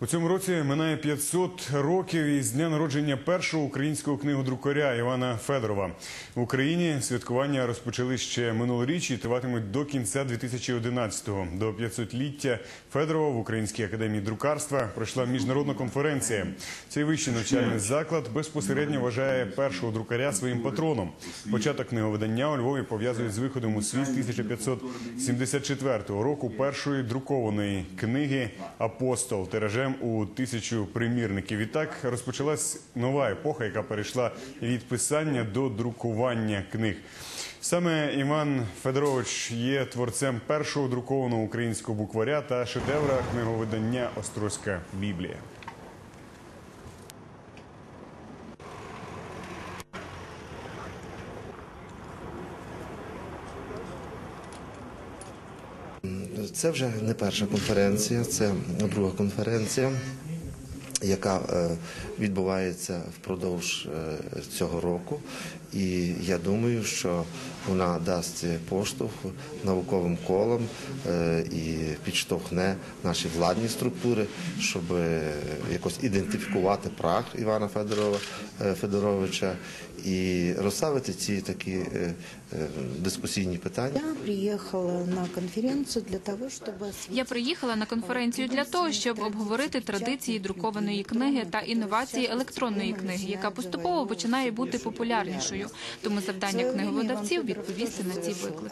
У цьому році минає 500 років із дня народження першого українського книгодрукаря Івана Федорова. В Україні святкування розпочали ще минулоріч і триватимуть до кінця 2011-го. До 500-ліття Федорова в Українській академії друкарства пройшла міжнародна конференція. Цей вищий навчальний заклад безпосередньо вважає першого друкаря своїм патроном. Початок книговидання у Львові пов'язують з виходом у світ 1574 року першої друкованої книги Апостол тиражем у тисячу примірників. І так розпочалась нова епоха, яка перейшла від писання до друкування книг. Саме Іван Федорович є творцем першого друкованого українського букваря та шедевра книговидання Острозька Біблія. Це вже не перша конференція, це друга конференція, яка е, відбувається впродовж е, цього року. І я думаю, що вона дасть поштовх науковим колам е, і підштовхне наші владні структури, щоб якось ідентифікувати прах Івана Федорова Федоровича і розставити ці такі дискусійні питання. Я приехала на конференцию для того, чтобы Я приїхала на конференцію для того, щоб обговорити традиції друкованої книги та інновації електронної книги, яка поступово починає бути популярнішою. Тому завдання книговидавців відповісти на ці виклики.